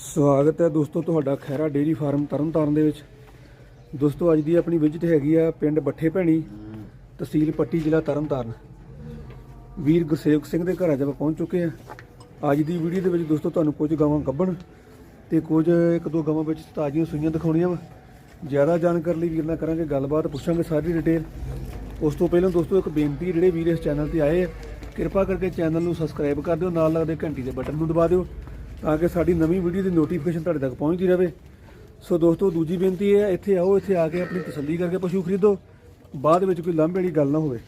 ਸਵਾਗਤ ਹੈ ਦੋਸਤੋ ਤੁਹਾਡਾ ਖੈਰਾ ਡੇਰੀ ਫਾਰਮ ਤਰਨਤਾਰਨ ਦੇ ਵਿੱਚ। ਦੋਸਤੋ ਅੱਜ ਦੀ ਆਪਣੀ ਵਿਜ਼ਿਟ ਹੈਗੀ ਆ ਪਿੰਡ ਬੱਠੇ ਭੈਣੀ ਤਹਿਸੀਲ ਪੱਟੀ ਜ਼ਿਲ੍ਹਾ ਤਰਨਤਾਰਨ। ਵੀਰ ਗੁਰਸੇਵਕ ਸਿੰਘ ਦੇ ਘਰ ਅੱਜ ਆਪਾਂ ਪਹੁੰਚ ਚੁੱਕੇ ਆ ਅੱਜ ਦੀ ਵੀਡੀਓ ਦੇ ਵਿੱਚ ਦੋਸਤੋ ਤੁਹਾਨੂੰ ਕੁਝ ਗਾਵਾਂ ਗੱਭਣ ਤੇ ਕੁਝ ਇੱਕ ਦੋ ਗਾਵਾਂ ਵਿੱਚ ਤਾਜ਼ੀਆਂ ਸੂਈਆਂ ਦਿਖਾਉਣੀਆਂ ਵਾ। ਜ਼ਿਆਦਾ ਜਾਣਕਾਰੀ ਲਈ ਵੀਰ ਨਾਲ ਕਰਾਂਗੇ ਗੱਲਬਾਤ ਪੁੱਛਾਂਗੇ ਸਾਰੀ ਡਿਟੇਲ ਉਸ ਤੋਂ ਪਹਿਲਾਂ ਦੋਸਤੋ ਇੱਕ ਬੇਨਤੀ ਹੈ, ਜਿਹੜੇ ਵੀਰ ਇਸ ਚੈਨਲ ਤੇ ਆਏ ਆ ਕਿਰਪਾ ਕਰਕੇ ਚੈਨਲ ਨੂੰ ਸਬਸਕ੍ਰਾਈਬ ਕਰ ਦਿਓ ਨਾਲ ਲੱਗਦੇ ਘੰਟੀ ਦੇ ਬਟਨ ਨੂੰ ਦਬਾ ਦਿਓ। ਤਾਂ ਕਿ ਸਾਡੀ ਨਵੀਂ ਵੀਡੀਓ ਦੀ ਨੋਟੀਫਿਕੇਸ਼ਨ ਤੁਹਾਡੇ ਤੱਕ ਪਹੁੰਚਦੀ ਰਹੇ। ਸੋ ਦੋਸਤੋ, ਦੂਜੀ ਬੇਨਤੀ ਇਹ ਹੈ, ਇੱਥੇ ਆਓ, ਇੱਥੇ ਆ ਕੇ ਆਪਣੀ ਤਸੱਲੀ ਕਰਕੇ ਪਸ਼ੂ ਖਰੀਦੋ। ਬਾਅਦ ਵਿੱਚ ਕੋਈ ਲਾਂਭੇ ਵਾਲੀ ਗੱਲ ਨਾ ਹੋਵੇ।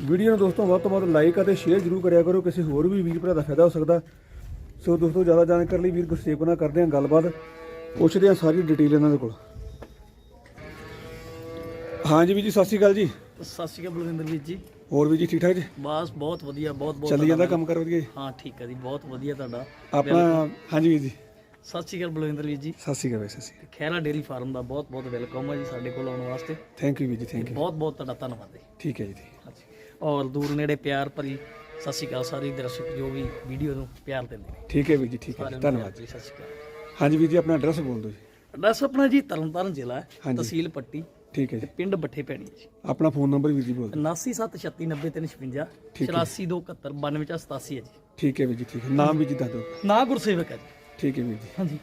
ਵੀਡੀਓ ਨੂੰ ਦੋਸਤੋ, ਵੱਧ ਤੋਂ ਵੱਧ ਲਾਈਕ ਅਤੇ ਸ਼ੇਅਰ ਜ਼ਰੂਰ ਕਰਿਆ ਕਰੋ। ਕਿਸੇ ਹੋਰ ਵੀ ਵੀਰ ਭਰਾ ਦਾ ਫਾਇਦਾ ਹੋ ਸਕਦਾ। ਸੋ ਦੋਸਤੋ, ਜ਼ਿਆਦਾ ਜਾਣਕਾਰੀ ਲਈ ਵੀਰ ਗੁਰਸੇਵਕ ਨਾਲ ਕਰਦੇ ਹਾਂ ਗੱਲਬਾਤ। ਪੁੱਛਦੇ ਹਾਂ ਸਾਰੀ ਡਿਟੇਲ ਇਹਨਾਂ ਦੇ ਕੋਲ। ਹਾਂਜੀ ਵੀਰ ਜੀ, ਸਤਿ ਸ਼੍ਰੀ ਅਕਾਲ ਜੀ। ਸਤਿ ਸ਼੍ਰੀ ਅਕਾਲ ਬਲਵਿੰਦਰ ਵੀਰ ਜੀ। ਹੋਰ ਵੀ ਜੀ ਠੀਕ ਠਾਕ ਜੀ? ਬਸ ਬਹੁਤ ਵਧੀਆ ਬਹੁਤ ਬਹੁਤ ਚੱਲੀ ਜਾਂਦਾ ਕੰਮ ਕਰ ਵਧੀਆ ਜੀ। ਹਾਂ ਠੀਕ ਹੈ ਜੀ ਬਹੁਤ ਵਧੀਆ ਤੁਹਾਡਾ। ਆਪਣਾ ਹਾਂਜੀ ਵੀਰ ਜੀ। ਸਤਿ ਸ਼੍ਰੀ ਅਕਾਲ ਬਲਵਿੰਦਰ ਵੀਰ ਜੀ। ਸਤਿ ਸ਼੍ਰੀ ਅਕਾਲ ਵੀਰ, ਸਤਿ ਸ਼੍ਰੀ ਖੈਰਾ ਡੇਰੀ ਫਾਰਮ ਦਾ ਬਹੁਤ ਬਹੁਤ ਵੈਲਕਮ ਹੈ ਜੀ ਸਾਡੇ ਕੋਲ ਆਉਣ ਵਾਸਤੇ। ਥੈਂਕ ਯੂ ਵੀਰ ਜੀ ਥੈਂਕ ਯੂ ਬਹੁਤ ਬਹੁਤ ਤੁਹਾਡਾ ਧੰਨਵਾਦ ਹੈ ਠੀਕ ਹੈ ਜੀ ਜੀ। ਹਾਂਜੀ। ਔਰ ਦੂਰ ਨੇੜੇ ਪਿਆਰ ਭਰੀ ਸਤਿ ਸ਼੍ਰੀ ਅਕਾਲ ਸਾਰੇ ਦਰਸ਼ਕ ਜੋ ਵੀ ਵੀਡੀਓ ਨੂੰ ਪਿਆਰ ਦਿੰਦੇ ਨੇ। ਠੀਕ ਹੈ ਵੀਰ ਜੀ ਠੀਕ ਹੈ। ਜੀ, ਧੰਨਵਾਦ ਭਰੀ ਸਤਿ ਸ਼੍ਰੀ ਅਕਾਲ। ਹਾਂਜੀ ਵੀਰ ਜੀ ਆਪਣਾ ਐਡਰੈਸ ਬੋਲ ਦਿਓ ਜੀ। ਐਡਰੈਸ ਆਪਣਾ ਜੀ ਤਰਨਤਾਰਨ ਜ਼ਿਲ੍ਹਾ ਹੈ ਹਾਂਜੀ। ਤਹਿਸੀਲ ਪੱਟੀ ਠੀਕ ਹੈ ਜੀ। ਪਿੰਡ ਬੱਠੇ ਪੈਣੀ ਜੀ। ਆਪਣਾ ਫੋਨ ਨੰਬਰ ਵੀਰ ਜੀ ਬੋਲ ਦਿਓ। 9776390356 ਠੀਕ ਹੈ। 84279287 ਹੈ ਜੀ। ਠੀਕ ਹੈ ਵੀਰ ਜੀ ਠੀਕ ਹੈ। ਨਾਮ ਵੀ ਜੀ ਦੱਸ ਦਿਓ। ਨਾ ਗੁਰਸੇਵਕ ਹੈ ਜੀ। ਠੀਕ ਹੈ ਵੀਰ ਜੀ। ਹਾਂਜੀ।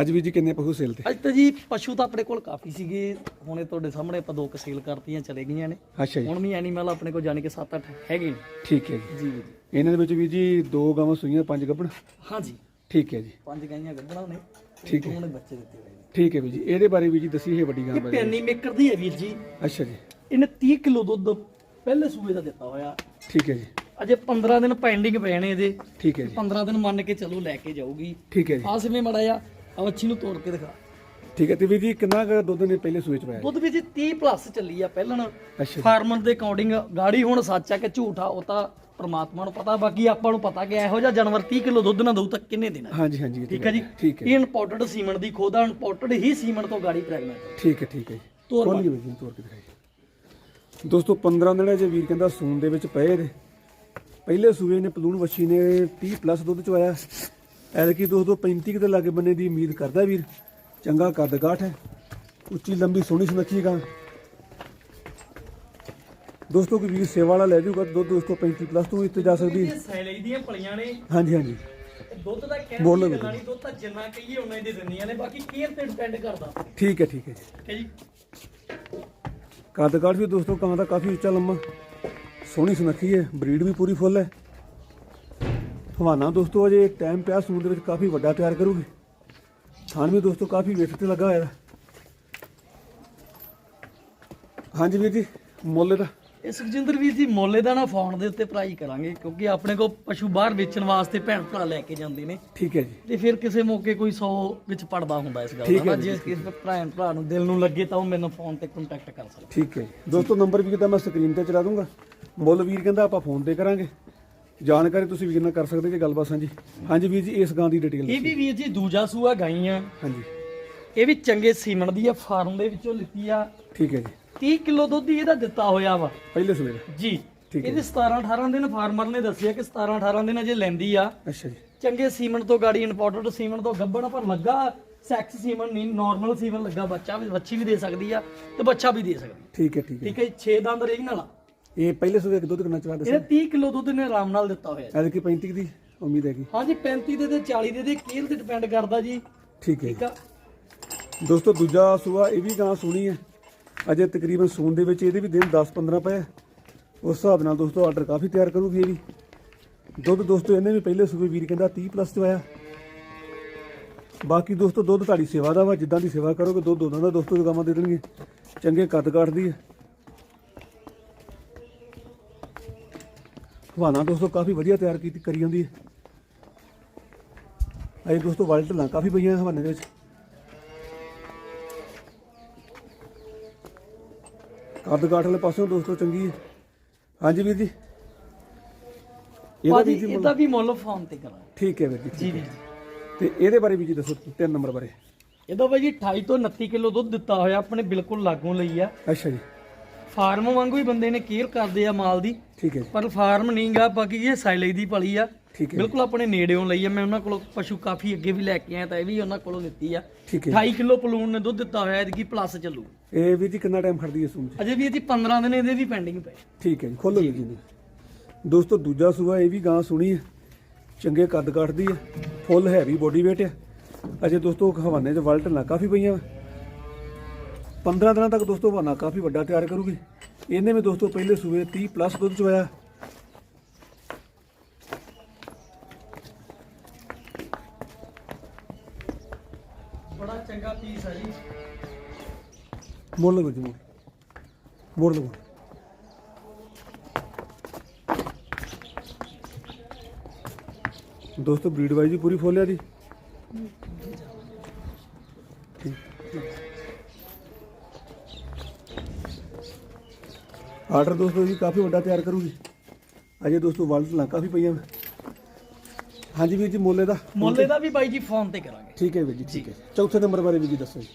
ਅੱਜ ਵੀਰ ਜੀ ਕਿੰਨੇ ਪਸ਼ੂ ਸੇਲ ਤੇ? ਅੱਜ ਤਾਂ ਜੀ ਪਸ਼ੂ ਤਾਂ ਆਪਣੇ ਕੋਲ ਕਾਫੀ ਸੀਗੇ। ਹੁਣੇ ਤੁਹਾਡੇ ਸਾਹਮਣੇ ਆਪਾਂ ਦੋ ਕੁ ਸੇਲ ਕਰਤੀਆਂ ਚਲੇ ਗਈਆਂ ਨੇ। ਅੱਛਾ ਜੀ। ਹੁਣ ਵੀ ਐਨੀਮਲ ਆਪਣੇ ਕੋਲ ਜਾਣੀ ਕਿ 7-8 ਹੈਗੇ ਨੇ। ਠੀਕ ਹੈ ਜੀ। ਜੀ ਜੀ। ਇਹਨਾਂ ਦੇ ਵਿੱਚ ਵੀਰ ਜੀ ਦੋ ਗਾਵਾਂ ਸੂਈਆਂ ਪੰਜ ਗੱਭਣ? ਹਾਂਜੀ। ਠੀਕ ਹੈ ਜੀ। ਪੰਜ ਗਾਈਆਂ ਗੱਭਣਾ ਨੇ। ਠੀਕ ਹੈ। ਉਹਨੇ ਬੱਚੇ ਦਿੱਤੇ ਹੋਏ ਨੇ। ਠੀਕ ਹੈ ਵੀਰ ਜੀ ਇਹਦੇ ਬਾਰੇ ਵੀਰ ਜੀ ਦੱਸੀ ਇਹ ਵੱਡੀ ਗਾਂ ਇਹ ਬਾਰੇ। ਪੈਨੀ ਮੇਕਰ ਦੀ ਹੈ ਵੀਰ ਜੀ। ਅੱਛਾ ਜੀ। ਇਹਨੇ 30 ਕਿਲੋ ਦੁੱਧ ਪਹਿਲੇ ਸੂਏ ਦਾ ਦਿੱਤਾ ਹੋਇਆ। ਠੀਕ ਹੈ ਜੀ। ਅਜੇ 15 ਦਿਨ ਪੈਂਡਿੰਗ ਪਏ ਨੇ ਇਹਦੇ। ਠੀਕ ਹੈ ਜੀ। 15 ਦਿਨ ਮੰਨ ਕੇ ਚਲੋ ਲੈ ਕੇ ਜਾਊਗੀ। ਠੀਕ ਹੈ ਜੀ। ਆਹ ਸਿਵੇਂ ਮੜਾ ਜਾ ਆ ਅੱਛੀ ਨੂੰ ਤੋੜ ਕੇ ਦਿਖਾ। ਠੀਕ ਹੈ ਤੇ ਵੀਰ ਜੀ ਕਿੰਨਾ ਕੁ ਦੁੱਧ ਨੇ ਪਹਿਲੇ ਸੂਏ ਚ ਪਾਇਆ? ਦੁੱਧ ਵੀ ਜੀ 30 ਪਲੱਸ ਚੱਲੀ ਆ ਪਹਿਲਾਂ ਅੱਛਾ ਜੀ। ਫਾਰਮਰ ਦੇ ਅਕੋਰਡਿੰਗ ਗਾੜੀ ਹੁਣ ਸੱਚ ਆ ਕਿ ਝੂਠ ਆ ਉਹ ਤਾਂ ਪ੍ਰਮਾਤਮਾ ਨੂੰ ਪਤਾ ਬਾਕੀ ਆਪਾਂ ਨੂੰ ਪਤਾ ਕਿ ਇਹੋ ਜਿਹਾ ਜਾਨਵਰ 30 ਕਿਲੋ ਦੁੱਧ ਨਾ ਦਊ ਤਾਂ ਕਿੰਨੇ ਦੇਣਾ ਹਾਂਜੀ ਹਾਂਜੀ ਇਹ ਤਾਂ ਠੀਕ ਹੈ ਜੀ? ਠੀਕ ਹੈ ਇਹ ਇੰਪੋਰਟਡ ਸੀਮਨ ਦੀ ਖੋਦਾ ਇੰਪੋਰਟਡ ਹੀ ਸੀਮਨ ਤੋਂ ਗਾੜੀ ਪ੍ਰੈਗਨੈਂਟ ਠੀਕ ਹੈ ਠੀਕ ਹੈ ਜੀ। ਤੋਰ ਖੋਲ ਵੀਰ ਜੀ ਤੋਰ ਕੇ ਦਿਖਾਈ। ਦੋਸਤੋ 15 ਦਿਨ ਜੇ ਵੀਰ ਕਹਿੰਦਾ ਸੂਨ ਦੇ ਵਿੱਚ ਪਏ ਨੇ। ਪਹਿਲੇ ਸੂਏ ਨੇ ਪਲੂਣ ਵੱਛੀ ਨੇ 30 ਪਲੱਸ ਦੁੱਧ ਚਵਾਇਆ ਐਲਕੀ ਦੋਸਤੋ 35 ਕੁ ਦੇ ਲਾਗੇ ਬੰਨੇ ਦੀ ਉਮੀਦ ਕਰਦਾ ਵੀਰ। ਚੰਗਾ ਕੱਦ ਕਾਠ ਹੈ। ਉੱਚੀ ਲੰਬੀ ਸੋਹਣੀ ਸੁਨੱਖੀ ਗਾਂ। ਦੋਸਤੋ ਕੋਈ ਵੀਰ ਸੇਵਾ ਵਾਲਾ ਲੈ ਜਾਊਗਾ ਦੁੱਧ ਦੋਸਤੋ 35 ਪਲੱਸ ਤੋਂ ਇੱਥੇ ਜਾ ਸਕਦੀ ਇਹ ਸੈਲੇਜ ਦੀਆਂ ਪਲੀਆਂ ਨੇ। ਹਾਂਜੀ ਹਾਂਜੀ। ਤੇ ਦੁੱਧ ਦਾ ਕਹਿਣ ਬੋਲੋ ਦੀ ਬੇਟਾ। ਗੱਲਾਂ ਨਹੀਂ ਦੁੱਧ ਤਾਂ ਜਿੰਨਾ ਕਹੀਏ ਉਹਨਾਂ ਹੀ ਦੇ ਦਿੰਦੀਆਂ ਨੇ ਬਾਕੀ ਕੇਅਰ ਤੇ ਡਿਪੈਂਡ ਕਰਦਾ? ਠੀਕ ਹੈ ਠੀਕ ਹੈ ਜੀ। ਠੀਕ ਹੈ ਜੀ। ਕੱਦ ਕਾਠ ਵੀ ਦੋਸਤੋ ਕਾਂ ਦਾ ਕਾਫੀ ਉੱਚਾ ਲੰਮਾ। ਸੋਹਣੀ ਸੁਨੱਖੀ ਹੈ ਬਰੀਡ ਵੀ ਪੂਰੀ ਫੁੱਲ ਹੈ। ਹਵਾਨਾ ਦੋਸਤੋ ਅਜੇ ਟਾਈਮ ਪਿਆ ਸੂਣ ਦੇ ਵਿੱਚ ਕਾਫੀ ਵੱਡਾ ਤਿਆਰ ਕਰੂਗੀ। ਥਾਨ ਵੀ ਦੋਸਤੋ ਕਾਫੀ ਵੇਖ ਤੇ ਲੱਗਾ ਹੋਇਆ ਹੈ। ਹਾਂਜੀ ਵੀਰ ਜੀ ਮੁੱਲ ਦਾ ਇਹ ਸੁਖਜਿੰਦਰ ਵੀਰ ਜੀ ਮੋਲੇ ਦਾ ਨਾ ਫੋਨ ਦੇ ਉੱਤੇ ਪ੍ਰਾਈ ਕਰਾਂਗੇ ਕਿਉਂਕਿ ਆਪਣੇ ਕੋਲ ਪਸ਼ੂ ਬਾਹਰ ਵੇਚਣ ਵਾਸਤੇ ਭੈਣ ਭਰਾ ਲੈ ਕੇ ਜਾਂਦੇ ਨੇ। ਠੀਕ ਹੈ ਜੀ। ਤੇ ਫਿਰ ਕਿਸੇ ਮੌਕੇ ਕੋਈ 100 ਵਿੱਚ ਪੜਦਾ ਹੁੰਦਾ ਇਸ ਗੱਲ ਦਾ ਜੀ, ਕਿਸੇ ਭਰਾ ਭਰਾ ਨੂੰ ਦਿਲ ਨੂੰ ਲੱਗੇ ਤਾਂ ਉਹ ਮੈਨੂੰ ਫੋਨ ਤੇ ਕੰਟੈਕਟ ਕਰ ਸਕਦਾ। ਠੀਕ ਹੈ ਦੋਸਤੋ ਨੰਬਰ ਵੀ ਕਿਤਾ ਮੈਂ ਸਕਰੀਨ ਤੇ ਚਲਾ ਦੂੰਗਾ। ਮੁੱਲ ਵੀਰ ਕਹਿੰਦਾ ਆਪਾਂ ਫੋਨ ਤੇ ਕਰਾਂਗੇ। ਜਾਣਕਾਰੀ ਤੁਸੀਂ ਵੀਰ ਨਾਲ ਕਰ ਸਕਦੇ ਜੇ ਗੱਲਬਾਤ ਸਾਂਝੀ। ਹਾਂਜੀ ਵੀਰ ਜੀ ਇਸ ਗਾਂ ਦੀ ਡਿਟੇਲ ਇਹ ਵੀ ਵੀਰ ਜੀ ਦੂਜਾ ਸੂਆ ਗਾਈਆਂ। ਹਾਂਜੀ। ਇਹ ਵੀ ਚੰਗੇ ਸੀਮਨ ਦੀ ਆ ਫਾਰਮ ਦੇ ਵਿੱਚੋਂ ਲਿੱਤੀ ਆ। ਠੀਕ ਹੈ ਜੀ। 30 ਕਿਲੋ ਦੁੱਧ ਹੀ ਇਹਦਾ ਦਿੱਤਾ ਹੋਇਆ ਵਾ। ਪਹਿਲੇ ਸਵੇਰ ਜੀ। ਠੀਕ ਹੈ ਇਹਦੇ 17 18 ਦਿਨ ਫਾਰਮਰ ਨੇ ਦੱਸਿਆ ਕਿ 17 18 ਦਿਨ ਅਜੇ ਲੈਂਦੀ ਆ। ਅੱਛਾ ਜੀ। ਚੰਗੇ ਸੀਮਨ ਤੋਂ ਗਾੜੀ ਇੰਪੋਰਟਡ ਸੀਮਨ ਤੋਂ ਗੱਬਣ ਪਰ ਲੱਗਾ ਸੈਕਸ ਸੀਮਨ ਨਹੀਂ ਨਾਰਮਲ ਸੀਮਨ ਲੱਗਾ ਬੱਚਾ ਵੀ ਬੱਚੀ ਵੀ ਦੇ ਸਕਦੀ ਆ ਤੇ ਬੱਚਾ ਵੀ ਦੇ ਸਕਦੀ ਠੀਕ ਹੈ ਠੀਕ ਹੈ। ਠੀਕ ਹੈ 6 ਦੰਦ ਰੇਗ ਨਾਲ। ਇਹ ਪਹਿਲੇ ਸਵੇਰ ਦੁੱਧ ਕਿੰਨਾ ਚਵਾ ਦੱਸਿਆ ਇਹਦੇ 30 ਕਿਲੋ ਦੁੱਧ ਨੇ ਆਰਾਮ ਨਾਲ ਦਿੱਤਾ ਹੋਇਆ ਐਤਕੀ 35 ਦੀ ਉਮੀਦ ਹੈਗੀ। ਹਾਂਜੀ 35 ਦੇ ਤੇ 40 ਦੇ ਦੇ ਕੇਲ ਤੇ ਡਿਪੈਂਡ ਕਰਦਾ ਜੀ? ਠੀਕ ਹੈ ਠੀਕ ਆ। ਜੀ। ਦੋਸਤੋ ਦੂਜਾ ਸੂਆ ਇਹ ਵੀ ਗਾਂ ਸੋਹਣੀ ਹੈ। ਅਜੇ ਤਕਰੀਬਨ ਸੂਨ ਦੇ ਵਿੱਚ ਇਹਦੇ ਵੀ ਦਿਨ 10-15 ਪਏ ਉਸ ਹਿਸਾਬ ਨਾਲ ਦੋਸਤੋ ਆਰਡਰ ਕਾਫੀ ਤਿਆਰ ਕਰੂਗੀ ਇਹ ਵੀ। ਦੁੱਧ ਦੋਸਤੋ ਇਹਨੇ ਵੀ ਪਹਿਲੇ ਸੂਬੇ ਵੀਰ ਕਹਿੰਦਾ 30 ਪਲੱਸ ਚ ਆਇਆ ਬਾਕੀ ਦੋਸਤੋ ਦੁੱਧ ਤੁਹਾਡੀ ਸੇਵਾ ਦਾ ਵਾ, ਜਿੱਦਾਂ ਦੀ ਸੇਵਾ ਕਰੋਗੇ ਦੁੱਧ ਉਹਨਾਂ ਦਾ ਦੋਸਤੋ ਗਾਵਾਂ ਦੇ ਦੇਣਗੇ। ਚੰਗੇ ਕੱਦ ਕਾਠਦੀ ਹੈ ਹਵਾਨਾ ਦੋਸਤੋ ਕਾਫੀ ਵਧੀਆ ਤਿਆਰ ਕੀਤੀ ਕਰੀ ਜਾਂਦੀ ਹੈ ਅਜੇ ਦੋਸਤੋ ਵਾਲ ਢਲਾਂ ਕਾਫੀ ਪਈਆਂ ਹਵਾਨੇ ਦੇ ਵਿੱਚ। ਕਾਠ ਵਾਲੇ ਪਾਸਿਓਂ ਦੋਸਤੋ ਚੰਗੀ ਹੈ। ਹਾਂਜੀ ਵੀਰ ਜੀ। ਇਹਦਾ ਭਾਜੀ ਵੀ ਜੀ ਇਹਦਾ ਵੀ ਮੁੱਲ ਫੋਨ ਤੇ ਕਰਾਂ। ਠੀਕ ਹੈ ਵੀਰ ਜੀ ਜੀ ਵੀਰ ਜੀ ਤੇ ਇਹਦੇ ਬਾਰੇ ਵੀ ਜੀ ਦੱਸੋ ਤਿੰਨ ਨੰਬਰ ਬਾਰੇ। ਇਹਦਾ ਭਾਜੀ 28 ਤੋਂ 29 ਕਿਲੋ ਦੁੱਧ ਦਿੱਤਾ ਹੋਇਆ ਆਪਣੇ ਬਿਲਕੁਲ ਲਾਗੋਂ ਲਈ ਆ। ਅੱਛਾ ਜੀ। ਫਾਰਮ ਵਾਂਗੂ ਹੀ ਬੰਦੇ ਨੇ ਕੇਅਰ ਕਰਦੇ ਆ ਮਾਲ ਦੀ। ਠੀਕ ਹੈ ਜੀ। ਪਰ ਫਾਰਮ ਨਹੀਂਗਾ ਬਾਕੀ ਇਹ ਸਾਈਲੇਜ ਦੀ ਪਲੀ ਆ। ਠੀਕ ਹੈ ਬਿਲਕੁਲ ਆਪਣੇ ਨੇੜਿਓਂ ਲਈ ਆ। ਮੈਂ ਉਹਨਾਂ ਕੋਲੋਂ ਪਸ਼ੂ ਕਾਫੀ ਅੱਗੇ ਵੀ ਲੈ ਕੇ ਆਇਆ ਤਾਂ ਇਹ ਵੀ ਉਹਨਾਂ ਕੋਲੋਂ ਲਿੱਤੀ ਆ। ਠੀਕ ਹੈ 28 ਕਿਲੋ ਪਲੂਣ ਨੇ ਦੁੱਧ ਦਿੱਤਾ ਹੋਇਆ ਇਹਦੀ ਪਲੱਸ ਚੱਲੂ। ਇਹ ਵੀਰ ਜੀ ਕਿੰਨਾ ਟਾਈਮ ਖੜਦੀ ਹੈ ਸੂਣ ਚ? ਅਜੇ ਵੀ ਇਹਦੀ 15 ਦਿਨ ਇਹਦੇ ਵੀ ਪੈਂਡਿੰਗ ਪਏ। ਠੀਕ ਹੈ ਜੀ ਖੋਲੋ ਜੀ। ਦੋਸਤੋ ਦੂਜਾ ਸੂਆ ਇਹ ਵੀ ਗਾਂ ਸੁਣੀ ਹੈ। ਚੰਗੇ ਕੱਦ ਕੱਟਦੀ ਹੈ। ਫੁੱਲ ਹੈਵੀ ਬੋਡੀ weight ਹੈ ਅਜੇ ਦੋਸਤੋ ਹਵਾਨੇ 'ਚ ਵਲਟ ਨਾ ਕਾਫੀ ਪਈਆਂ 15 ਦਿਨਾਂ ਤੱਕ ਦੋਸਤੋ ਹਵਾਨਾ ਕਾਫੀ ਵੱਡਾ ਤਿਆਰ ਕਰੂਗੀ। ਇਹਨੇ ਵੀ ਦੋਸਤੋ ਪਹਿਲੇ ਸੂਏ 30 ਪਲੱਸ ਦੁੱਧ ਚੋਇਆ। ਬੜਾ ਚੰਗਾ ਪੀਸ ਆ ਜੀ। ਮੋੜ ਲਓ ਜੀ ਮੋੜ ਲਓ। ਦੋਸਤੋ ਬਰੀਡ ਵਾਈਜ਼ ਵੀ ਪੂਰੀ ਫੋਲਿਆ ਦੀ ਆਰਡਰ ਦੋਸਤੋ ਜੀ ਕਾਫੀ ਵੱਡਾ ਤਿਆਰ ਕਰੂਗੀ। ਅਜੇ ਦੋਸਤੋ ਵਲਟ ਲਾਂ ਕਾਫੀ ਪਈਆਂ ਹਾਂਜੀ ਵੀਰ ਜੀ ਮੋਲੇ ਦਾ। ਮੁੱਲੇ ਦਾ ਵੀ ਬਾਈ ਜੀ ਫੋਨ ਤੇ ਕਰਾਂਗੇ। ਠੀਕ ਹੈ ਵੀਰ ਜੀ ਠੀਕ ਹੈ। ਚੌਥੇ ਨੰਬਰ ਬਾਰੇ ਵੀ ਜੀ ਦੱਸੋ ਜੀ।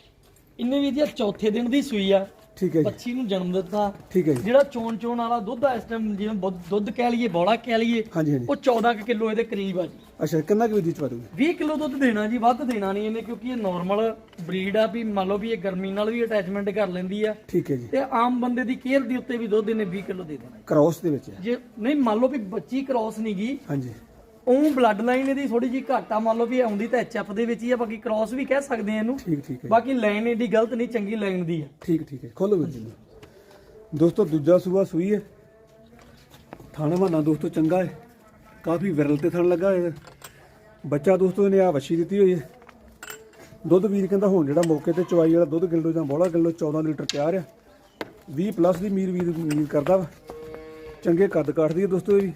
ਇੰਨੇ ਵੀ ਜੀ ਚੌਥੇ ਦਿਨ ਦੀ ਸੂਈ ਆ। ਠੀਕ ਹੈ ਜੀ। ਬੱਚੀ ਨੂੰ ਜਨਮ ਦਿੱਤਾ। ਠੀਕ ਹੈ ਜੀ। ਜਿਹੜਾ ਚੋਣ ਚੋਣ ਵਾਲਾ ਦੁੱਧ ਆ ਇਸ ਟਾਈਮ ਜਿਵੇਂ ਬੁੱਧ- ਦੁੱਧ ਕਹਿ ਲਈਏ ਬੋਲਾ ਕਹਿ ਲਈਏ ਹਾਂਜੀ ਹਾਂਜੀ। ਉਹ 14 ਕਿਲੋ ਇਹਦੇ ਕਰੀਬ ਆ ਜੀ। ਅੱਛਾ ਕਿੰਨਾ ਕੁ ਜੀ ਪਾ ਦੋਗੇ 20 ਕਿਲੋ ਦੁੱਧ ਦੇਣਾ ਜੀ ਵੱਧ ਦੇਣਾ ਨਹੀਂ ਇਹਨੇ ਕਿਉਂਕਿ ਇਹ ਨਾਰਮਲ ਬਰੀਡ ਆ ਵੀ ਮੰਨ ਲਓ ਵੀ ਇਹ ਗਰਮੀ ਨਾਲ ਵੀ ਅਟੈਚਮੈਂਟ ਕਰ ਲੈਂਦੀ ਆ। ਠੀਕ ਹੈ ਜੀ। ਤੇ ਆਮ ਬੰਦੇ ਦੀ ਕੇਅਰ ਦੇ ਉੱਤੇ ਵੀ ਦੁੱਧ ਇਹਨੇ 20 ਕਿਲੋ ਦੇ ਦੇਣਾ। ਕ੍ਰਾਸ ਦੇ ਵਿੱਚ ਹੈ ਜੇ ਨਹੀਂ ਮੰਨ ਲਓ ਵੀ ਬੱਚੀ ਕ੍ਰਾਸ ਨਹੀਂ ਗਈ ਹਾਂਜੀ। ਉਹ ਬਲੱਡ ਲਾਈਨ ਇਹਦੀ ਥੋੜੀ ਜੀ ਘੱਟ ਮੰਨ ਲਓ ਵੀ ਆਉਂਦੀ ਤਾਂ ਐਚਐਫ ਦੇ ਵਿੱਚ ਹੀ ਆ ਬਾਕੀ ਕ੍ਰਾਸ ਵੀ ਕਹਿ ਸਕਦੇ ਆ ਇਹਨੂੰ। ਠੀਕ ਠੀਕ ਹੈ ਬਾਕੀ ਲਾਈਨ ਇਹਦੀ ਗਲਤ ਨਹੀਂ ਚੰਗੀ ਲਾਈਨ ਦੀ ਆ। ਠੀਕ ਠੀਕ ਹੈ ਖੋਲੋ ਵੀਰ ਜੀ। ਦੋਸਤੋ ਦੂਜਾ ਸੂਆ ਸੂਈ ਹੈ। ਥਾਣਾ ਮਾਨਾ ਦੋਸਤੋ ਚੰਗਾ ਹੈ। ਕਾਫੀ ਵਿਰਲ ਤੇ ਥਣ ਲੱਗਾ ਹੈ। ਬੱਚਾ ਦੋਸਤੋ ਇਹਨੇ ਆ ਵੱਛੀ ਦਿੱਤੀ ਹੋਈ ਹੈ। ਦੁੱਧ ਵੀਰ ਕਹਿੰਦਾ ਹੁਣ ਜਿਹੜਾ ਮੌਕੇ ਤੇ ਚਵਾਈ ਵਾਲਾ ਦੁੱਧ ਕਿਲੋ ਜਾਂ ਬੋਲਾ ਕਿਲੋ 14 ਲੀਟਰ ਤਿਆਰ ਆ। 20 ਪਲੱਸ ਦੀ ਮੀਰ ਵੀਰ ਉਮੀਦ ਕਰਦਾ ਵਾ। ਚੰਗੇ ਕੱਦ ਕਾਟਦੀ ਹੈ ਦੋਸਤੋ ਇਹ ਵੀ।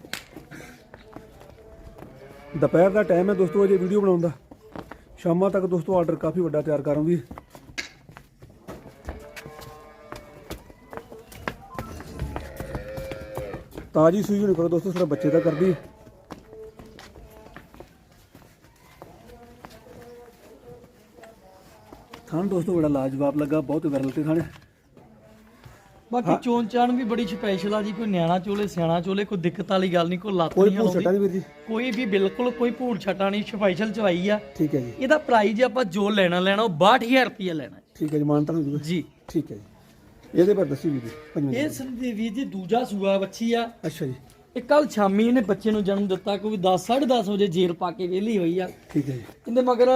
ਦੁਪਹਿਰ ਦਾ ਟਾਈਮ ਹੈ ਦੋਸਤੋ, ਅਜੇ ਵੀਡੀਓ ਬਣਾਉਣ ਦਾ। ਸ਼ਾਮਾਂ ਤੱਕ ਦੋਸਤੋ ਆਰਡਰ ਕਾਫੀ ਵੱਡਾ ਤਿਆਰ ਕਰਾਂਗੀ। ਤਾਜੀ ਸੂਈ ਹੋਣੀ ਕਰੋ ਦੋਸਤੋ ਸਾਡਾ ਬੱਚੇ ਦਾ ਕਰਦੀ ਹੈ। ਥਾਣ ਦੋਸਤੋ, ਬੜਾ ਲਾਜਵਾਬ ਲੱਗਾ, ਬਹੁਤ ਵਿਰਲ ਤੇ ਥਾਣ ਬਾਕੀ ਚੋਣ ਚਾਣ ਵੀ ਬੜੀ ਸਪੈਸ਼ਲ ਆ ਜੀ ਕੋਈ ਨਿਆਣਾ ਚੋਲੇ ਸਿਆਣਾ ਚੋਲੇ ਕੋਈ ਦਿੱਕਤ ਵਾਲੀ ਗੱਲ ਨਹੀਂ ਕੋਈ ਲੱਤ ਕੋਈ ਨਹੀਂ ਭੂਰ ਛਟਾ ਨਹੀਂ ਵੀਰ ਜੀ। ਕੋਈ ਵੀ ਬਿਲਕੁਲ ਕੋਈ ਭੂੜ ਛਟਾ ਨਹੀਂ ਸਪੈਸ਼ਲ ਚਵਾਈ ਆ। ਠੀਕ ਹੈ ਜੀ। ਇਹਦਾ ਪ੍ਰਾਈਜ਼ ਆਪਾਂ ਜੋ ਲੈਣਾ ਲੈਣਾ ਉਹ 62000 ਰੁਪਏ ਲੈਣਾ। ਠੀਕ ਹੈ ਜੀ ਮਾਨਤਾ ਹੋ ਜੂਗਾ ਜੀ। ਠੀਕ ਹੈ ਜੀ। ਇਹਦੇ ਪਰ ਦੱਸੀ ਵੀਰ ਜੀ ਇਹ। ਸੰਦੀਪ ਜੀ ਦੂਜਾ ਸੂਆ ਬੱਚੀ ਆ। ਅੱਛਾ ਜੀ। ਇਹ ਕੱਲ ਸ਼ਾਮੀ ਇਹਨੇ ਬੱਚੇ ਨੂੰ ਜਨਮ ਦਿੱਤਾ ਕੋਈ 10 10:30 ਵਜੇ ਜੇਰ ਪਾ ਕੇ ਵਿਹਲੀ ਹੋਈ ਆ। ਠੀਕ ਹੈ ਜੀ। ਇਹਦੇ ਮਗਰ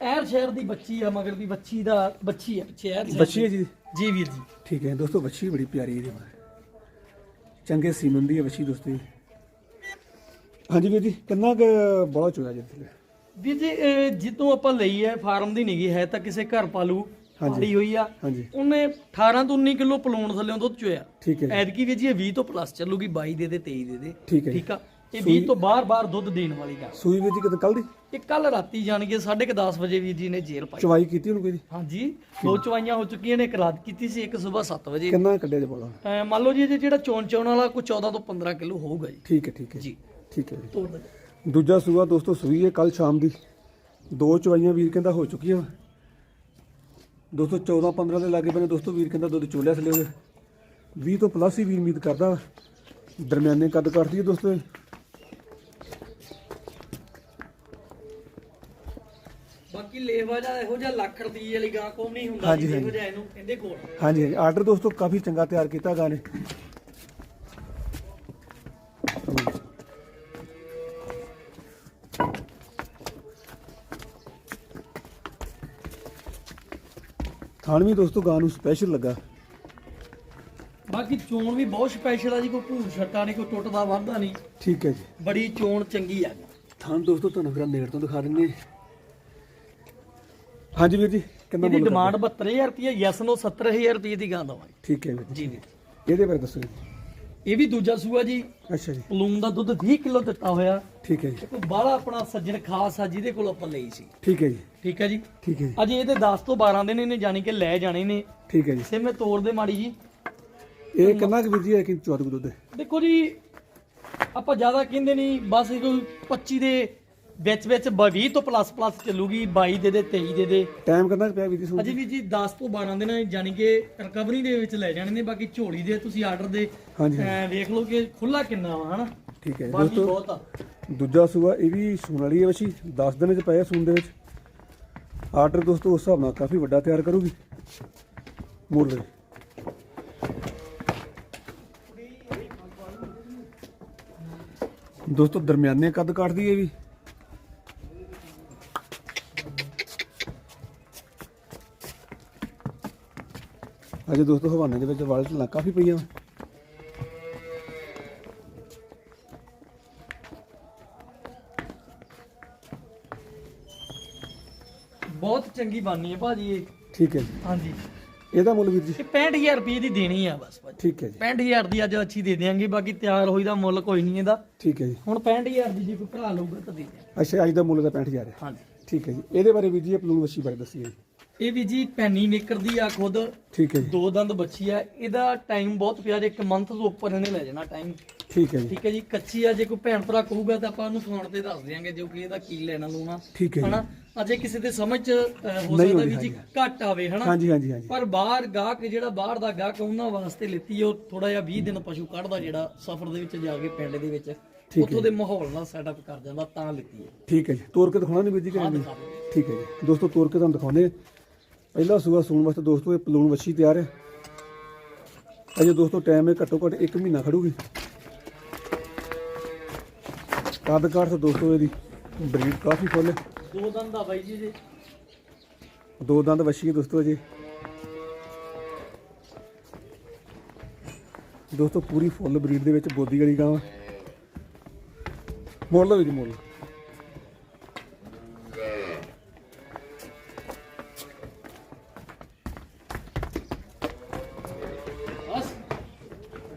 ਐਰ ਸ਼ਹਿਰ ਦੀ ਬੱਚੀ ਆ ਮਗਰ ਦੀ ਬੱਚੀ ਦਾ ਬੱਚੀ ਆ ਪਿੱਛੇ ਐਰ ਸ਼ਹਿਰ ਬੱਚੀ ਹੈ ਜੀ? ਦੀ। ਜੀ ਵੀਰ ਜੀ। ਠੀਕ ਹੈ ਦੋਸਤੋ ਬੱਚੀ ਬੜੀ ਪਿਆਰੀ ਇਹਦੇ ਮਗਰ ਚੰਗੇ ਸੀਮਨ ਦੀ ਹੈ ਬੱਚੀ ਦੋਸਤੋ। ਹਾਂਜੀ ਵੀਰ ਜੀ ਕਿੰਨਾ ਕੁ ਬੜਾ ਚੋਇਆ ਜੀ? ਵੀਰ ਜੀ ਇਹ ਜਿੱਦੋਂ ਆਪਾਂ ਲਈ ਹੈ ਫਾਰਮ ਦੀ ਨਹੀਂਗੀ ਹੈ ਤਾਂ ਕਿਸੇ ਘਰ ਪਾਲੂ ਹਾਂਜੀ। ਪਾਲੀ ਹੋਈ ਆ। ਹਾਂਜੀ। ਉਹਨੇ 18 ਤੋਂ 19 ਕਿਲੋ ਪਲੂਣ ਥੱਲੇੋਂ ਦੁੱਧ ਚੋਇਆ। ਠੀਕ ਹੈ ਜੀ। ਐਤਕੀ ਵੀ ਜੀ ਇਹ 20 ਤੋਂ ਪਲੱਸ ਚੱਲੂਗੀ 22 ਦੇ ਦੇ 23 ਦੇ ਦੇ। ਠੀਕ ਹੈ ਜੀ। ਠੀਕ ਆ? ਇਹ 20 ਤੋਂ ਬਾਰ-ਬਾਰ ਦੁੱਧ ਦੇਣ ਵਾਲੀ ਗੱਲ। ਸੂਈ ਵੀਰ ਜੀ ਕਿਤੇ ਕੱਲ ਦੀ? ਇਹ ਕੱਲ ਰਾਤੀ ਜਾਣ ਕੇ 10:30 ਵਜੇ ਵੀਰ ਜੀ ਨੇ ਜੇਲ੍ਹ ਪਾਈ। ਚਵਾਈ ਕੀਤੀ ਉਹਨੂੰ ਕੋਈ ਜੀ? ਹਾਂਜੀ ਦੋ ਚਵਾਈਆਂ ਹੋ ਚੁੱਕੀਆਂ ਨੇ ਇੱਕ ਰਾਤ ਕੀਤੀ ਸੀ ਇੱਕ ਸਵੇਰ 7 ਵਜੇ। ਕਿੰਨਾ ਕੱਢਿਆ ਜੀ ਬੋਲਾ ਮੰਨ ਲਓ ਜੀ ਇਹ ਜਿਹੜਾ ਚੋਣ ਚੋਣ ਵਾਲਾ ਕੋਈ 14 ਤੋਂ 15 ਕਿਲੋ ਹੋਊਗਾ ਜੀ। ਠੀਕ ਹੈ ਠੀਕ ਹੈ। ਜੀ। ਠੀਕ ਹੈ ਜੀ। ਦੂਜਾ ਸੂਆ ਦੋਸਤੋ ਸੂਈ ਹੈ ਕੱਲ ਸ਼ਾਮ ਦੀ। ਦੋ ਚਵਾਈਆਂ ਵੀਰ ਕਹਿੰਦਾ ਹੋ ਚੁੱਕੀਆਂ ਵਾ। ਦੋਸਤੋ 14 15 ਦੇ ਲਾਗੇ ਬਨੇ ਦੋਸਤੋ ਵੀਰ ਕਹਿੰਦਾ ਦੁੱਧ ਚੋਲਿਆ ਥੱਲੇ ਉਹਦੇ। 20 ਤੋਂ ਪਲੱਸ ਹੀ ਵੀਰ ਉਮੀਦ ਕਰਦਾ ਵਾ। ਦਰਮਿਆਨੇ ਕੱਦ ਕੱਟਦੀ ਹੈ ਦੋਸਤੋ ਇਹ। ਬਾਕੀ ਲੇਵਾ ਜਾਂ ਇਹੋ ਜਿਹਾ ਲੱਖ ਰੁਪਏ ਵਾਲੀ ਗਾਂ ਕੋਮ ਨਹੀਂ ਹੁੰਦਾ ਹਾਂਜੀ, ਜੀ ਇਹੋ ਹਾਂਜੀ। ਜਿਹਾ ਇਹਨੂੰ ਕਹਿੰਦੇ ਕੋਲ। ਹਾਂਜੀ ਹਾਂਜੀ। ਆਰਡਰ ਦੋਸਤੋ ਕਾਫੀ ਚੰਗਾ ਤਿਆਰ ਕੀਤਾ ਗਾ ਨੇ। ਥਾਣ ਵੀ ਦੋਸਤੋ ਗਾਂ ਨੂੰ ਸਪੈਸ਼ਲ ਲੱਗਾ। ਬਾਕੀ ਚੋਣ ਵੀ ਬਹੁਤ ਸਪੈਸ਼ਲ ਆ ਜੀ ਕੋਈ ਭੂਰ ਛੱਟਾ ਨਹੀਂ ਕੋਈ ਟੁੱਟਦਾ ਵੱਧਦਾ ਨਹੀਂ। ਠੀਕ ਹੈ ਜੀ। ਬੜੀ ਚੋਣ ਚੰਗੀ ਆ। ਥਾਣ ਦੋਸਤੋ ਤੁਹਾਨੂੰ ਫਿਰ ਨੇੜ ਤੋਂ ਦਿਖਾ ਦਿੰਦੇ ਹਾਂ। ਹਾਂਜੀ ਵੀਰ ਜੀ ਕਿੰਨਾ ਇਹਦੀ ਮੁੱਲ ਡਿਮਾਂਡ 72000 ਰੁਪਏ ਯੈਸ ਨੋ 70000 ਰੁਪਏ ਦੀ ਗਾਂ ਦਵਾਂਗੇ। ਠੀਕ ਹੈ ਵੀਰ ਜੀ। ਜੀ ਇਹਦੇ ਬਾਰੇ ਦੱਸੋ ਜੀ। ਇਹ ਵੀ ਦੂਜਾ ਸੂਆ ਜੀ। ਅੱਛਾ ਜੀ। ਪਲੂਮ ਦਾ ਦੁੱਧ 20 ਕਿਲੋ ਦਿੱਤਾ ਹੋਇਆ। ਠੀਕ ਹੈ ਜੀ। ਕੋਈ ਬਾਹਲਾ ਆਪਣਾ ਸੱਜਣ ਖਾਸ ਆ ਜਿਹਦੇ ਕੋਲ ਆਪਾਂ ਲਈ ਸੀ। ਠੀਕ ਹੈ ਜੀ। ਠੀਕ ਹੈ ਜੀ। ਠੀਕ ਹੈ ਜੀ। ਅਜੇ ਇਹਦੇ 10 ਤੋਂ 12 ਦਿਨ ਇਹਨੇ ਜਾਣੀ ਕਿ ਲੈ ਜਾਣੇ ਨੇ। ਠੀਕ ਹੈ ਜੀ। ਸੇ ਮੈਂ ਤੋੜ ਦੇ ਮਾੜੀ ਜੀ। ਇਹ ਕਿੰਨਾ ਕੁ ਵੀਰ ਜੀ ਹੈ ਕਿ 14 ਦੁੱਧ ਹੈ? ਦੇਖੋ ਜੀ ਆਪਾਂ ਜ਼ਿਆਦਾ ਕਹਿੰਦੇ ਨਹੀਂ ਬਸ ਇਹ ਕੋਈ 25 ਦੇ ਵਿੱਚ ਵਿੱਚ 20 ਤੋਂ ਪਲੱਸ ਪਲੱਸ ਚੱਲੂਗੀ 22 ਦੇ ਦੇ 23 ਦੇ ਦੇ। ਟਾਈਮ ਕਿੰਨਾ ਕੁ ਪਿਆ ਵੀਰ ਜੀ ਸੂਣ ਅਜੇ ਵੀ ਜੀ 10 ਤੋਂ 12 ਦਿਨ ਜਾਣੀ ਕਿ ਰਿਕਵਰੀ ਦੇ ਵਿੱਚ ਲੈ ਜਾਣੇ ਨੇ ਬਾਕੀ ਝੋਲੀ ਦੇ ਤੁਸੀਂ ਆਰਡਰ ਦੇ ਹਾਂਜੀ ਅਹ ਵੇਖ ਲਓ ਕਿ ਖੁੱਲਾ ਕਿੰਨਾ ਵਾ ਹਨਾ? ਠੀਕ ਹੈ ਜੀ ਬਾਕੀ ਦੋਸਤੋ ਬਹੁਤ ਆ। ਦੂਜਾ ਸੂਆ ਇਹ ਵੀ ਸੂਣ ਵਾਲੀ ਹੈ ਵਸ਼ੀ 10 ਦਿਨ ਚ ਪਏ ਸੂਣ ਦੇ ਵਿੱਚ। ਆਰਡਰ ਦੋਸਤੋ ਉਸ ਹਿਸਾਬ ਨਾਲ ਕਾਫੀ ਵੱਡਾ ਤਿਆਰ ਕਰੂਗੀ। ਮੋੜ ਦੇ। ਦੋਸਤੋ ਦਰਮਿਆਨੇ ਕੱਦ ਕੱਟਦੀ ਹੈ ਵੀ? ਅਜੇ ਦੋਸਤੋ ਹਵਾਨੇ ਦੇ ਵਿੱਚ ਵਾਲ ਢਲਾਂ ਕਾਫੀ ਪਈਆਂ। ਬਹੁਤ ਚੰਗੀ ਬਾਨੀ ਹੈ ਭਾਜੀ ਇਹ। ਠੀਕ ਹੈ ਜੀ। ਹਾਂਜੀ। ਇਹਦਾ ਮੁੱਲ ਵੀਰ ਜੀ? ਇਹ 65000 ਰੁਪਏ ਦੀ ਦੇਣੀ ਆ ਬਸ ਭਾਜੀ। ਠੀਕ ਹੈ ਜੀ। 65000 ਦੀ ਅੱਜ ਅੱਛੀ ਦੇ ਦਿਆਂਗੇ ਬਾਕੀ ਤਿਆਰ ਹੋਈ ਦਾ ਮੁੱਲ ਕੋਈ ਨਹੀਂ ਇਹਦਾ। ਠੀਕ ਹੈ ਜੀ। ਹੁਣ 65000 ਦੀ ਜੇ ਕੋਈ ਭਰਾ ਲਊਗਾ ਤਾਂ ਦੇ ਦਿਆਂਗੇ। ਅੱਛਾ ਅੱਜ ਦਾ ਮੁੱਲ ਤਾਂ 65000 ਹੈ। ਹਾਂਜੀ। ਠੀਕ ਹੈ ਜੀ। ਇਹਦੇ ਬਾਰੇ ਵੀਰ ਜੀ ਇਹ ਪਲੂਨ ਵੱਛੀ ਬਾਰੇ ਦੱਸੀਏ ਜੀ। ਇਹ ਵੀ ਜੀ ਪੈਨੀ ਨਿਕਰਦੀ ਆ ਖੁਦ। ਠੀਕ ਹੈ ਜੀ। ਦੋ ਦੰਦ ਬੱਚੀ ਆ। ਇਹਦਾ ਟਾਈਮ ਬਹੁਤ ਪਿਆ ਜੇ ਇੱਕ ਮੰਥ ਤੋਂ ਉੱਪਰ ਇਹਨੇ ਲੈ ਜਾਣਾ ਟਾਈਮ ਠੀਕ ਹੈ ਜੀ। ਠੀਕ ਹੈ ਜੀ। ਕੱਚੀ ਆ ਜੇ ਕੋਈ ਭੈਣ ਭਰਾ ਕਹੂਗਾ ਤਾਂ ਆਪਾਂ ਉਹਨੂੰ ਫੋਨ ਤੇ ਦੱਸ ਦਿਆਂਗੇ ਜੋ ਕਿ ਇਹਦਾ ਕੀ ਲੈਣਾ ਲੂਣਾ। ਠੀਕ ਹੈ ਹਨਾ? ਅਜੇ ਕਿਸੇ ਦੇ ਸਮਝ ਚ ਹੋ ਸਕਦਾ ਵੀ ਜੀ ਘੱਟ ਆਵੇ ਹਨਾ? ਹਾਂਜੀ ਹਾਂਜੀ ਹਾਂਜੀ। ਪਰ ਬਾਹਰ ਗਾਹਕ ਜਿਹੜਾ ਬਾਹਰ ਦਾ ਗਾਹਕ ਉਹਨਾਂ ਵਾਸਤੇ ਲਿੱਤੀ ਉਹ ਥੋੜਾ ਜਿਹਾ 20 ਦਿਨ ਪਸ਼ੂ ਕੱਢਦਾ ਜਿਹੜਾ ਸਫ਼ਰ ਦੇ ਵਿੱਚ ਜਾ ਕੇ ਪਿੰਡ ਦੇ ਵਿੱਚ। ਉੱਥੋਂ ਦੇ ਮਾਹੌਲ ਨਾਲ ਸੈਟਅਪ ਕਰ ਜਾਂਦਾ ਤਾਂ ਲਿੱਤੀ ਹੈ ਠੀਕ ਹੈ ਜੀ। ਤੋਰ ਕੇ ਦਿਖਾਉਣਾ ਨਹੀਂ ਵੀਰ ਜੀ ਕਿ ਹਾਂ ਨਹੀਂ? ਦਿਖਾ ਦਿਓ। ਠੀਕ ਹੈ ਜੀ। ਦੋਸਤੋ ਤੋਰ ਕੇ ਤੁਹਾਨੂੰ ਦਿਖਾਉਂਦੇ। ਪਹਿਲਾ ਸੂਆ ਸੂਣ ਵਾਸਤੇ ਦੋਸਤੋ ਇਹ ਪਲੂਣ ਵੱਛੀ ਤਿਆਰ ਹੈ। ਅਜੇ ਦੋਸਤੋ ਟਾਈਮ ਹੈ ਘੱਟੋ ਘੱਟ 1 ਮਹੀਨਾ ਖੜੂਗੀ। ਕੱਦ ਕਾਠ ਤਾਂ ਦੋਸਤੋ ਇਹਦੀ। ਬਰੀਡ ਕਾਫੀ ਫੁੱਲ ਹੈ। ਦੋ ਦੰਦ ਦਾ ਬਾਈ ਜੀ ਜੀ ਦੋ ਦੰਦ ਵੱਛੀ ਹੈ ਦੋਸਤੋ ਅਜੇ। ਦੋਸਤੋ ਪੂਰੀ ਫੁੱਲ ਬਰੀਡ ਦੇ ਵਿੱਚ ਬੋਦੀ ਵਾਲੀ ਗਾਂ ਵਾ। ਮੁੱਲ ਲਓ ਜੀ ਮੁੱਲ।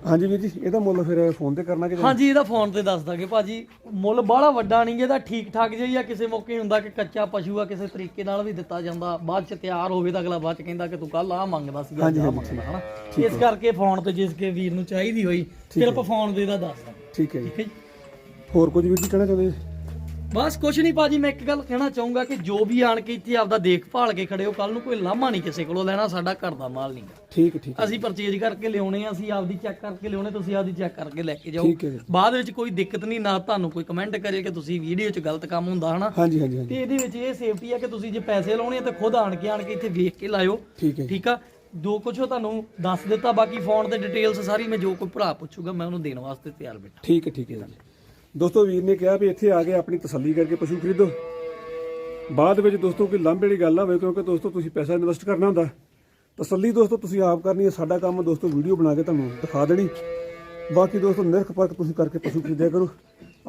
ਹਾਂਜੀ ਵੀਰ ਜੀ ਇਹਦਾ ਮੁੱਲ ਫਿਰ ਫੋਨ ਤੇ ਕਰਨਾ ਕਿ ਹਾਂਜੀ ਇਹਦਾ ਫੋਨ ਤੇ ਦੱਸ ਦਾਂਗੇ ਭਾਜੀ। ਮੁੱਲ ਬਾਹਲਾ ਵੱਡਾ ਨਹੀਂ ਇਹਦਾ ਠੀਕ ਠਾਕ ਜਿਹਾ ਆ। ਕਿਸੇ ਮੌਕੇ ਹੁੰਦਾ ਕਿ ਕੱਚਾ ਪਸ਼ੂ ਆ ਕਿਸੇ ਤਰੀਕੇ ਨਾਲ ਵੀ ਦਿੱਤਾ ਜਾਂਦਾ। ਬਾਅਦ ਚ ਤਿਆਰ ਹੋਵੇ ਤਾਂ ਅਗਲਾ ਬਾਅਦ ਚ ਕਹਿੰਦਾ ਕਿ ਤੂੰ ਕੱਲ ਆ ਮੰਗਦਾ ਸੀਗਾ ਹਾਂਜੀ, ਆਹ ਹਾਂਜੀ, ਮੰਗਦਾ ਹਨਾ? ਇਸ ਕਰਕੇ ਫੋਨ ਤੇ ਜਿਸ ਕੇ ਵੀਰ ਨੂੰ ਚਾਹੀਦੀ ਹੋਈ ਆਪਾਂ ਫੋਨ ਤੇ ਇਹਦਾ ਦੱਸ ਦਾਂਗੇ। ਠੀਕ ਹੈ ਜੀ। ਠੀਕ ਹੈ ਜੀ। ਹੋਰ ਕੁਝ ਵੀਰ ਜੀ ਕਹਿਣਾ ਚਾਹੁੰਦੇ ਜੀ? ਬਸ ਕੁਛ ਨਹੀਂ ਭਾਜੀ ਮੈਂ ਇੱਕ ਗੱਲ ਕਹਿਣਾ ਚਾਹੂੰਗਾ ਕਿ ਜੋ ਵੀ ਆਣ ਕੇ ਇੱਥੇ ਆਪਦਾ ਦੇਖਭਾਲ ਕੇ ਖੜੇ ਹੋ ਕੱਲ ਨੂੰ ਕੋਈ ਲਾਮਾ ਨਹੀਂ ਕਿਸੇ ਕੋਲੋਂ ਲੈਣਾ ਸਾਡਾ ਘਰ ਦਾ ਮਾਲ ਨਹੀਂ। ਠੀਕ ਠੀਕ। ਅਸੀਂ ਪਰਚੇਜ ਕਰਕੇ ਲਿਆਉਣੇ ਆ ਅਸੀਂ ਆਪਦੀ ਚੈੱਕ ਕਰਕੇ ਲਿਆਉਣੇ ਤੁਸੀਂ ਆਪਦੀ ਚੈੱਕ ਕਰਕੇ ਲੈ ਕੇ ਜਾਓ। ਬਾਅਦ ਵਿੱਚ ਕੋਈ ਦਿੱਕਤ ਨਹੀਂ ਨਾ ਤੁਹਾਨੂੰ ਕੋਈ ਕਮੈਂਟ ਕਰੇ ਕਿ ਤੁਸੀਂ ਵੀਡੀਓ 'ਚ ਗਲਤ ਕੰਮ ਹੁੰਦਾ ਹਨਾ? ਹਾਂਜੀ ਹਾਂਜੀ ਤੇ ਇਹਦੇ ਵਿੱਚ ਇਹ ਸੇਫਟੀ ਆ ਕਿ ਤੁਸੀਂ ਜੇ ਪੈਸੇ ਲਾਉਣੇ ਆ ਤਾਂ ਖੁਦ ਆਣ ਕੇ ਆਣ ਕੇ ਇੱਥੇ ਵੇਖ ਕੇ ਲਾਇਓ। ਠੀਕ ਆ? ਜੋ ਕੁਝ ਉਹ ਤੁਹਾਨੂੰ ਦੱਸ ਦਿੱਤਾ ਬਾਕੀ ਫੋਨ ਤੇ ਡਿਟੇਲਸ ਸਾਰੀ ਮੈਂ ਜੋ ਕੋਈ ਭਰਾ ਪੁੱਛੂਗਾ ਮੈਂ ਉਹਨੂੰ ਦੇਣ ਵਾਸਤੇ ਤਿਆਰ ਬੈਠਾ। ਠੀਕ ਹੈ ਠੀਕ ਹੈ ਜੀ। ਦੋਸਤੋ ਵੀਰ ਨੇ ਕਿਹਾ ਵੀ ਇੱਥੇ ਆ ਕੇ ਆਪਣੀ ਤਸੱਲੀ ਕਰਕੇ ਪਸ਼ੂ ਖਰੀਦੋ। ਬਾਅਦ ਵਿੱਚ ਦੋਸਤੋ ਕੋਈ ਲਾਂਭੇ ਵਾਲੀ ਗੱਲ ਨਾ ਹੋਵੇ ਕਿਉਂਕਿ ਦੋਸਤੋ ਤੁਸੀਂ ਪੈਸਾ ਇਨਵੈਸਟ ਕਰਨਾ ਹੁੰਦਾ। ਤਸੱਲੀ ਦੋਸਤੋ ਤੁਸੀਂ ਆਪ ਕਰਨੀ ਹੈ ਸਾਡਾ ਕੰਮ ਦੋਸਤੋ ਵੀਡੀਓ ਬਣਾ ਕੇ ਤੁਹਾਨੂੰ ਦਿਖਾ ਦੇਣੀ। ਬਾਕੀ ਦੋਸਤੋ ਨਿਰਖ ਪਰਖ ਤੁਸੀਂ ਕਰਕੇ ਪਸ਼ੂ ਖਰੀਦਿਆ ਕਰੋ।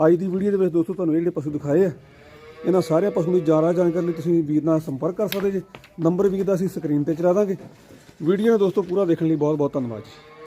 ਅੱਜ ਦੀ ਵੀਡੀਓ ਦੇ ਵਿੱਚ ਦੋਸਤੋ ਤੁਹਾਨੂੰ ਜਿਹੜੇ ਪਸ਼ੂ ਦਿਖਾਏ ਆ, ਇਹਨਾਂ ਸਾਰੇ ਪਸ਼ੂ ਦੀ ਜ਼ਿਆਦਾ ਜਾਣਕਾਰੀ ਲਈ ਤੁਸੀਂ ਵੀਰ ਨਾਲ ਸੰਪਰਕ ਕਰ ਸਕਦੇ ਜੇ। ਨੰਬਰ ਵੀਰ ਦਾ ਅਸੀਂ ਸਕਰੀਨ ਤੇ ਚਲਾ ਦਾਂਗੇ। ਵੀਡੀਓ ਨੂੰ ਦੋਸਤੋ ਪੂਰਾ ਦੇਖਣ ਲਈ ਬਹੁਤ ਬਹੁਤ ਧੰਨਵਾਦ ਜੀ।